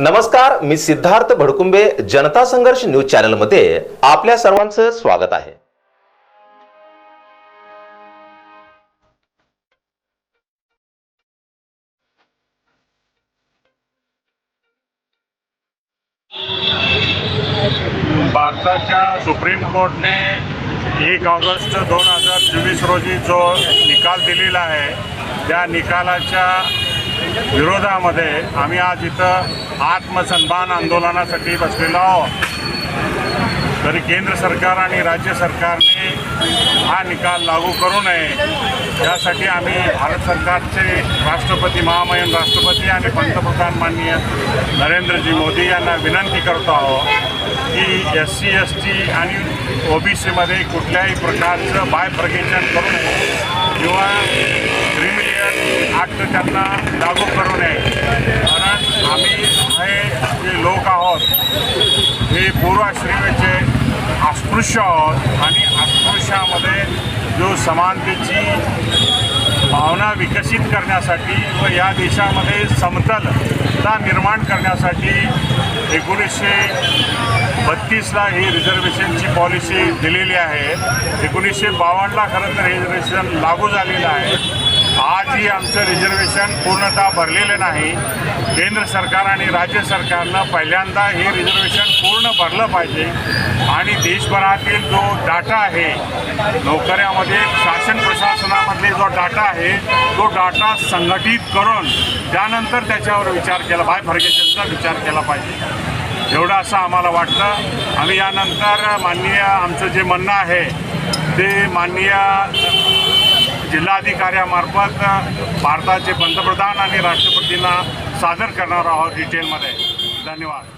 नमस्कार मी सिद्धार्थ भडकुंबे जनता संघर्ष न्यूज चॅनलमध्ये आपल्या सर्वांचं स्वागत आहे. भारताच्या सुप्रीम कोर्टने एक ऑगस्ट दोन हजार चोवीस रोजी जो निकाल दिलेला आहे त्या निकालाच्या विरोधामध्ये आम्ही आज इथं आत्मसन्मान आंदोलनासाठी बसलेलो आहोत. तरी केंद्र सरकार आणि राज्य सरकारने हा निकाल लागू करू नये. यासाठी आम्ही भारत सरकारचे राष्ट्रपती महामहिम राष्ट्रपती आणि पंतप्रधान माननीय नरेंद्रजी मोदी यांना विनंती करतो आहोत की एस सी एस टी आणि ओ बी सीमध्ये कुठल्याही प्रकारचं बायप्रगेशन करू नये किंवा क्रिमिनल ॲक्ट त्यांना लागू करू नये कारण आम्ही हे जे लोक आहोत हे पूर्वाश्रमीचे अस्पृश्य आहोत आणि अस्पृश्यामध्ये जो समानतेची भावना विकसित करण्यासाठी व या देशामध्ये समतलता निर्माण करण्यासाठी एकोणीसशे बत्तीसला ही रिझर्वेशनची पॉलिसी दिलेली आहे. एकोणीसशे बावन्नला खरं तर रिझर्वेशन लागू झालेलं आहे. आजही आमचं रिझर्वेशन पूर्णतः भरलेलं नाही. केंद्र सरकार आणि राज्य सरकारनं पहिल्यांदा हे रिझर्वेशन पूर्ण भरलं पाहिजे. आणि देशभरातील जो डाटा आहे नोकऱ्यामध्ये शासन प्रशासनामधले जो डाटा आहे तो डाटा संघटित करून त्यानंतर त्याच्यावर विचार केला बाय फर्गेशनचा विचार केला पाहिजे. एवढं असं आम्हाला वाटतं. आम्ही यानंतर माननीय आमचं जे म्हणणं आहे ते माननीय जिल्हाधिकाऱ्यामार्फत भारताचे पंतप्रधान आणि राष्ट्रपतींना सादर करणार आहोत डिटेलमध्ये धन्यवाद.